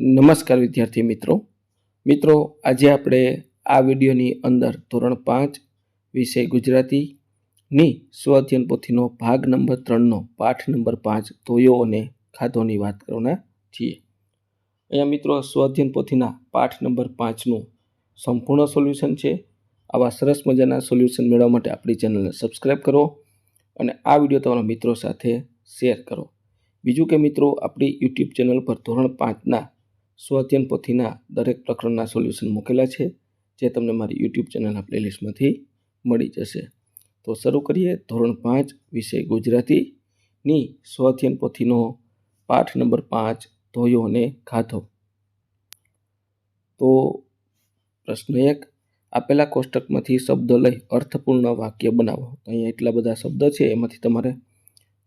નમસ્કાર વિદ્યાર્થી મિત્રો. મિત્રો, આજે આપણે આ વિડીયોની અંદર ધોરણ પાંચ વિષય ગુજરાતીની સ્વ અધ્યયન પોથીનો ભાગ નંબર ત્રણનો પાઠ નંબર પાંચ ધોયો અને ખાધોની વાત કરવાના છીએ. અહીંયા મિત્રો સ્વ અધ્યયન પોથીના પાઠ નંબર પાંચનું સંપૂર્ણ સોલ્યુશન છે. આવા સરસ મજાના સોલ્યુશન મેળવવા માટે આપણી ચેનલને સબસ્ક્રાઈબ કરો અને આ વીડિયો તમારા મિત્રો સાથે શેર કરો. બીજું કે મિત્રો, આપણી યુટ્યુબ ચેનલ પર ધોરણ પાંચના સ્વઅધ્યયન પોથીના દરેક પ્રકરણના સોલ્યુશન મૂકેલા છે, જે તમને મારી યુટ્યુબ ચેનલના પ્લેલિસ્ટમાંથી મળી જશે. તો શરૂ કરીએ ધોરણ પાંચ, વિષય ગુજરાતીની સ્વાધ્યન પોથીનો પાઠ નંબર પાંચ, ધોયો અને ખાધો. તો પ્રશ્ન એક, આપેલા કોષ્ટકમાંથી શબ્દ લઈ અર્થપૂર્ણ વાક્ય બનાવો. અહીંયા એટલા બધા શબ્દ છે, એમાંથી તમારે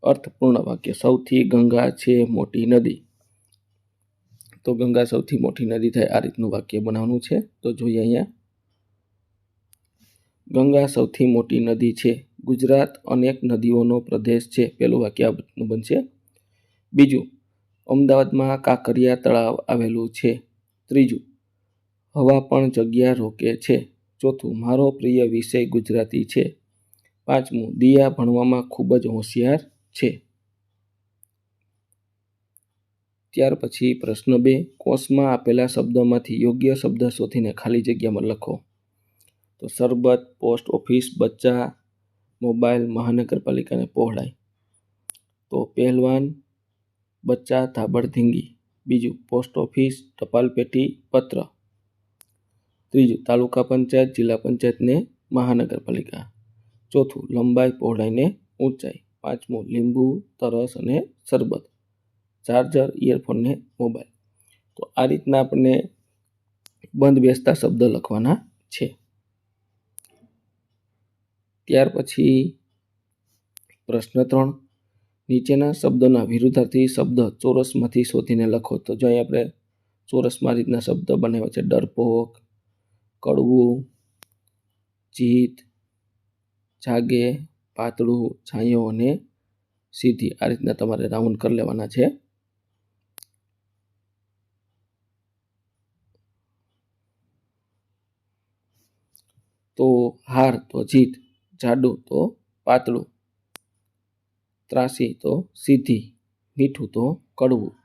અર્થપૂર્ણ વાક્ય, સૌથી ગંગા છે મોટી નદી. તો ગંગા સૌથી મોટી નદી થાય આ રીતનું વાક્ય બનાવવાનું છે. તો જોઈએ અહીંયા. ગંગા સૌથી મોટી નદી છે. ગુજરાત અનેક નદીઓનો પ્રદેશ છે. પેલું વાક્ય બનશે. બીજું, અમદાવાદમાં કાંકરિયા તળાવ આવેલું છે. ત્રીજું, હવા પણ જગ્યા રોકે છે. ચોથું, મારો પ્રિય વિષય ગુજરાતી છે. પાંચમું, દિયા ભણવામાં ખૂબ જ હોશિયાર છે. ત્યાર પછી પ્રશ્ન બે કોષમાં આપેલા શબ્દોમાંથી યોગ્ય શબ્દ શોધીને ખાલી જગ્યામાં લખો. તો સરબત પોસ્ટ ઓફિસ, બચ્ચા, મોબાઈલ, મહાનગરપાલિકાને પહોળાઈ. તો પહેલવાન, બચ્ચા ધાબળધીંગી બીજું, પોસ્ટ ઓફિસ ટપાલ પેટી પત્ર. ત્રીજું, તાલુકા પંચાયત, જિલ્લા પંચાયતને મહાનગરપાલિકા. ચોથું, લંબાઈ પહોળાઈને ઊંચાઈ. પાંચમું, લીંબુ, તરસ અને શરબત. ચાર્જર, ઇયરફોન ને મોબાઈલ. તો આ રીતના આપણને બંધ બેસતા શબ્દ લખવાના છે. ત્યાર પછી પ્રશ્ન ત્રણ. નીચેના શબ્દોના વિરુદ્ધાર્થી શબ્દ ચોરસમાંથી શોધીને લખો. તો જો આપણે ચોરસમાં રીતના શબ્દ બનાવ્યા છે, ડરપોક, કડવું, જીત, જાગે, પાતળું, છાંયો અને સીધી. આ રીતના તમારે રાઉન્ડ કરી લેવાના છે. તો હાર તો જીત, જાડું તો પાતળું. ત્રાસી તો સીધી, મીઠું તો કડવું.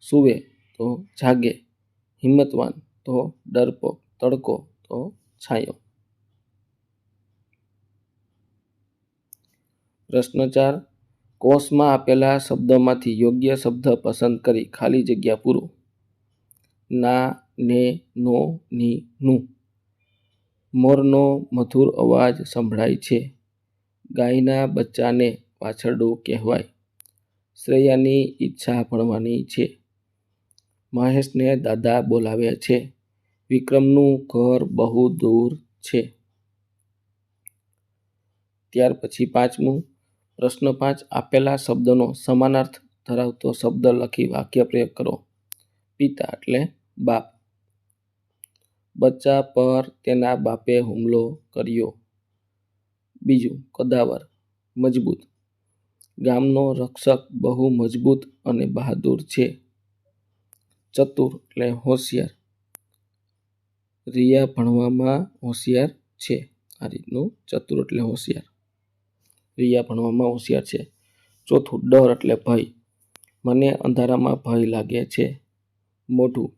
સુવે તો જાગે, હિંમતવાન તો ડરપોક તડકો તો છાંયો. પ્રશ્ન ચાર કોષમાં આપેલા શબ્દોમાંથી યોગ્ય શબ્દ પસંદ કરી ખાલી જગ્યા પૂરો. ના, ને, નો, ની, નું. મોરનો મધુર અવાજ સંભળાય છે. ગાયના બચ્ચાને વાછરડું કહેવાય. શ્રેયાની ઈચ્છા ભણવાની છે. મહેશને દાદા બોલાવે છે. વિક્રમનું ઘર બહુ દૂર છે. ત્યાર પછી પાંચમું, પ્રશ્ન પાંચ, આપેલા શબ્દનો સમાનાર્થ ધરાવતો શબ્દ લખી વાક્ય પ્રયોગ કરો. પિતા એટલે બાપ. બચ્ચા પર તેના બાપે હુમલો કર્યો. બીજું, કદાવર, મજબૂત. ગામનો રક્ષક બહુ મજબૂત અને બહાદુર છે. ચતુર એટલે હોશિયાર. રિયા ભણવામાં હોશિયાર છે. આ રીતનું ચતુર એટલે હોશિયાર. રિયા ભણવામાં હોશિયાર છે. ચોથું, ડર એટલે ભય. મને અંધારામાં ભય લાગે છે. મોઢું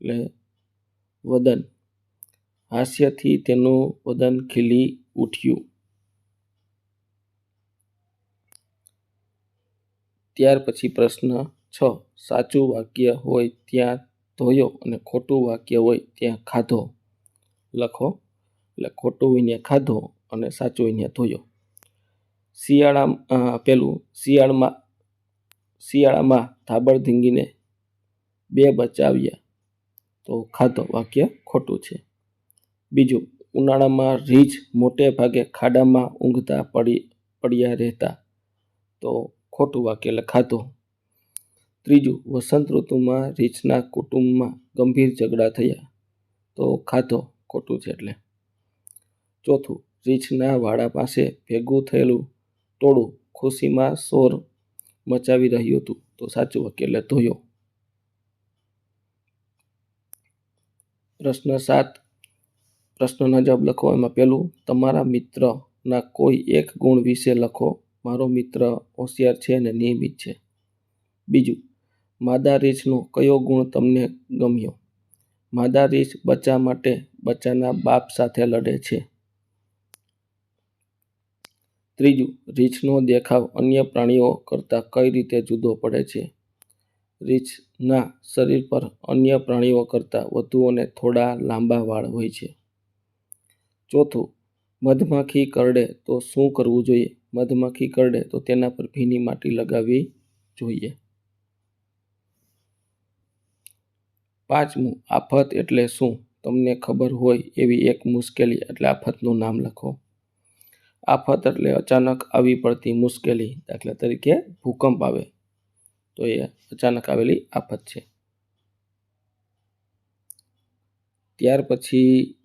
એટલે વદન. હાસ્યથી તેનું વદન ખીલી ઉઠ્યું. ત્યાર પછી પ્રશ્ન છ. સાચું વાક્ય હોય ત્યાં ધોયો અને ખોટું વાક્ય હોય ત્યાં ખાધો. લખો. એટલે ખોટું હોય ખાધો અને સાચું હોય ધોયો. શિયાળા પેલું, શિયાળમાં, શિયાળામાં ધાબળધીંગીને બે બચાવ્યા. તો ખાધો વાક્ય ખોટું છે. બીજું, ઉનાળામાં રીંછ મોટે ભાગે ખાડામાં ઊંઘતા પડી, પડ્યા રહેતા. તો ખોટું વાક્ય એટલે ખાધો ત્રીજું, વસંત ઋતુમાં રીંછના કુટુંબમાં ગંભીર ઝઘડા થયા. તો ખાધો ખોટું છે એટલે. ચોથું રીંછના વાડા પાસે ભેગું થયેલું ટોળું ખુશીમાં શોર મચાવી રહ્યું હતું. તો સાચું વાક્ય એટલે ધોયો પ્રશ્ન સાત પ્રશ્નના જવાબ લખો. એમાં પહેલું, તમારા મિત્રના કોઈ એક ગુણ વિશે લખો. મારો મિત્ર હોશિયાર છે અને નિયમિત છે. બીજું, માદા રીંછનો કયો ગુણ તમને ગમ્યો? માદા રીંછ બચ્ચા માટે બચ્ચાના બાપ સાથે લડે છે. ત્રીજું, રીંછનો દેખાવ અન્ય પ્રાણીઓ કરતાં કઈ રીતે જુદો પડે છે? રીંછના શરીર પર અન્ય પ્રાણીઓ કરતાં વધુ અને થોડા લાંબા વાળ હોય છે. ચોથું, મધમાખી કરડે તો શું કરવું જોઈએ? મધમાખી કરડે તો તેના પર ભીની માટી લગાવવી જોઈએ. પાંચમું, આફત એટલે શું? તમને ખબર હોય એવી એક મુશ્કેલી, એટલે આફતનું નામ લખો. આફત એટલે અચાનક આવી પડતી મુશ્કેલી, દાખલા તરીકે ભૂકંપ આવે. તો એ અચાનક આવેલી આફત છે. ત્યાર પછી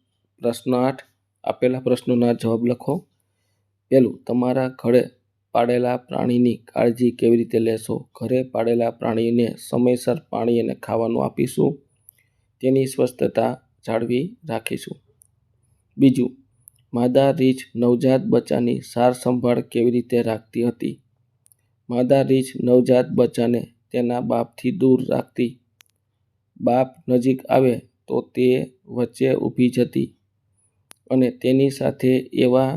પ્રશ્ન આઠ, આપેલા પ્રશ્નોના જવાબ લખો. પહેલું, તમારા ઘરે પાળેલા પ્રાણીની કાળજી કેવી રીતે લેશો? ઘરે પાળેલા પ્રાણીને સમયસર પાણી અને ખાવાનું આપીશું. તેની સ્વસ્થતા જાળવી રાખીશું. બીજું, માદા રીંછ નવજાત બચ્ચાની સાર સંભાળ કેવી રીતે રાખતી હતી? માદા રીંછ નવજાત બચ્ચાને તેના બાપથી દૂર રાખતી. બાપ નજીક આવે તો તે વચ્ચે ઊભી જતી અને તેની સાથે એવા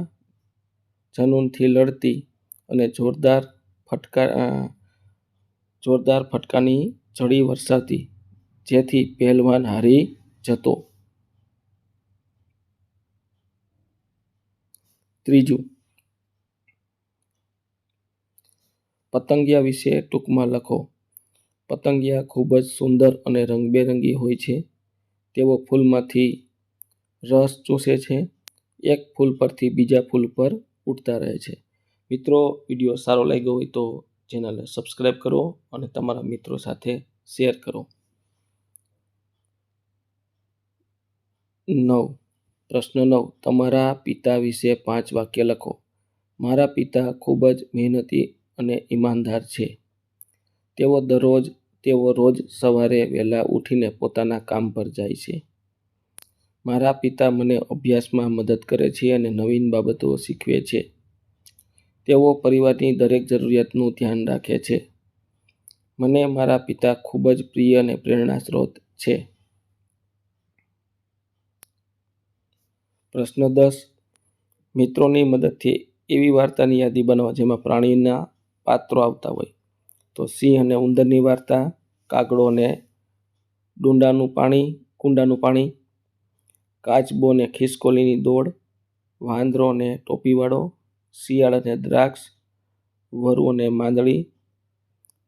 જનૂનથી લડતી અને જોરદાર ફટકા જોરદાર ફટકાની જડી વરસાતી જેથી પહેલવાન હારી જતો. ત્રીજું પતંગિયા વિશે ટૂંકમાં લખો. પતંગિયા ખૂબ જ સુંદર અને રંગબેરંગી હોય છે. તેઓ ફૂલમાંથી રસ ચૂસે છે. એક ફૂલ પરથી બીજા ફૂલ પર ઉડતા રહે છે. મિત્રો, વીડિયો સારો લાગ્યો હોય તો ચેનલને સબસ્ક્રાઈબ કરો અને તમારા મિત્રો સાથે શેર કરો. નવ. પ્રશ્ન નવ. તમારા પિતા વિશે પાંચ વાક્ય લખો. મારા પિતા ખૂબ જ મહેનતી અને ઈમાનદાર છે. તેઓ દરરોજ, તેઓ રોજ સવારે વહેલા ઉઠીને પોતાના કામ પર જાય છે. મારા પિતા મને અભ્યાસમાં મદદ કરે છે અને નવીન બાબતો શીખવે છે. તેઓ પરિવારની દરેક જરૂરિયાતનું ધ્યાન રાખે છે. મને મારા પિતા ખૂબ જ પ્રિય અને પ્રેરણા સ્ત્રોત છે. પ્રશ્ન દસ. મિત્રોની મદદથી એવી વાર્તાની યાદી બનાવો જેમાં પ્રાણીના પાત્રો આવતા હોય. તો સિંહ અને ઉંદરની વાર્તા, કાગડો અને ડુંડાનું પાણી, કુંડાનું પાણી, કાચબો અને ખિસકોલીની દોડ, વાંદરો અને ટોપીવાળો, શિયાળ અને દ્રાક્ષ, વરુ અને માંદળી,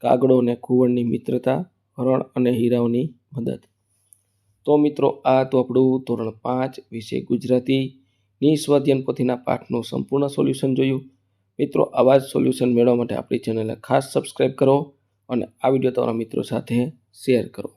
કાગડો અને કુંવળની મિત્રતા, હરણ અને હીરાઓની મદદ. તો મિત્રો, આ તો આપણું ધોરણ પાંચ વિશે ગુજરાતીની સ્વાધ્યાયન પોથીના પાઠનું સંપૂર્ણ સોલ્યુશન જોયું. મિત્રો, આવા જ સોલ્યુશન મેળવવા માટે આપણી ચેનલને ખાસ સબસ્ક્રાઈબ કરો અને આ વીડિયો તમારા મિત્રો સાથે શેર કરો.